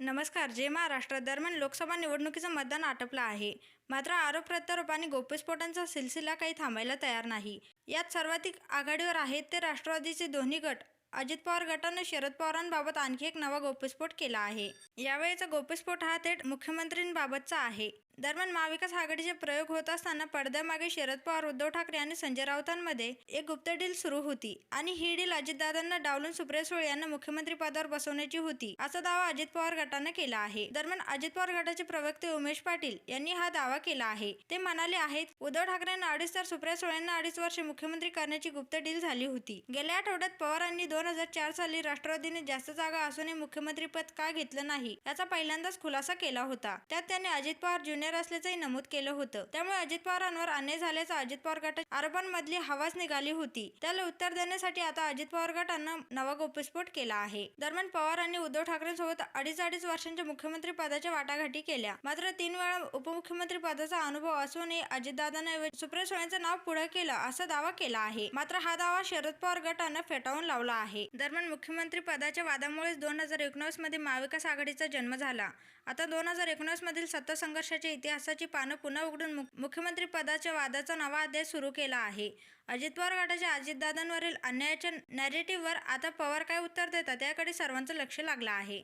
नमस्कार जे महाराष्ट्र दरम्यान लोकसभा निवडणुकीचं मतदान आटपलं आहे. मात्र आरोप प्रत्यारोप आणि गोप्यस्फोटांचा सिलसिला काही थांबायला तयार नाही. यात सर्वाधिक आघाडीवर आहेत ते राष्ट्रवादीचे दोन्ही गट. अजित पवार गटानं शरद पवारांबाबत आणखी एक नवा गोप्यस्फोट केला आहे. यावेळीचा गोप्यस्फोट हा थेट मुख्यमंत्रींबाबतचा आहे. दरम्यान महाविकास आघाडीचे प्रयोग होत असताना पडद्यामागे शरद पवार उद्धव ठाकरे आणि संजय राऊतांमध्ये एक गुप्त डील सुरू होती आणि ही डील अजितदादांना डावलून सुप्रिया सुळे यांना मुख्यमंत्री पदावर बसवण्याची होती असा दावा अजित पवार गटानं केला आहे. दरम्यान अजित पवार गटाचे प्रवक्ते उमेश पाटील यांनी हा दावा केला आहे. ते म्हणाले आहेत उद्धव ठाकरेंना अडीच तर सुप्रिया सुळेंना अडीच वर्षे मुख्यमंत्री करण्याची गुप्त डील झाली होती. गेल्या आठवड्यात पवारांनी दोन हजार चार साली राष्ट्रवादीने जास्त जागा असूनही मुख्यमंत्रीपद का घेतलं नाही याचा पहिल्यांदाच खुलासा केला होता. त्यात त्यांनी अजित पवार ज्युनियर असल्याचंही नमूद केलं होतं. त्यामुळे अजित पवारांवर अन्याय झाल्याचा अजित पवार गटाच्या आरोपांमधली हवाच निघाली होती. त्याला उत्तर देण्यासाठी आता अजित पवार गटानं नवा गोपस्फोट केला आहे. दरम्यान पवारांनी उद्धव ठाकरेंसोबत अडीच अडीच वर्षांच्या मुख्यमंत्री पदाच्या वाटाघाटी केल्या. मात्र तीन वेळा उपमुख्यमंत्री पदाचा अनुभव असूनही अजितदादांना सुप्रिया सुळेंचं नाव पुढे केलं असा दावा केला आहे. मात्र हा दावा शरद पवार गटानं फेटाळून लावला आहे. दरम्यान मुख्यमंत्री पदाच्या वादामुळेच दोन हजार एकोणीसमध्ये महाविकास आघाडीचा जन्म झाला. आता दोन हजार एकोणीस मधील सत्ता संघर्षाचे इतिहासाची पानं पुन्हा उघडून मुख- मुख्यमंत्री पदाच्या वादाचा नवा अध्याय सुरू केला आहे. अजित पवार गटाच्या अजितदादांवरील अन्यायाच्या नॅरेटिव्हवर आता पवार काय उत्तर देतात याकडे सर्वांचं लक्ष लागलं आहे.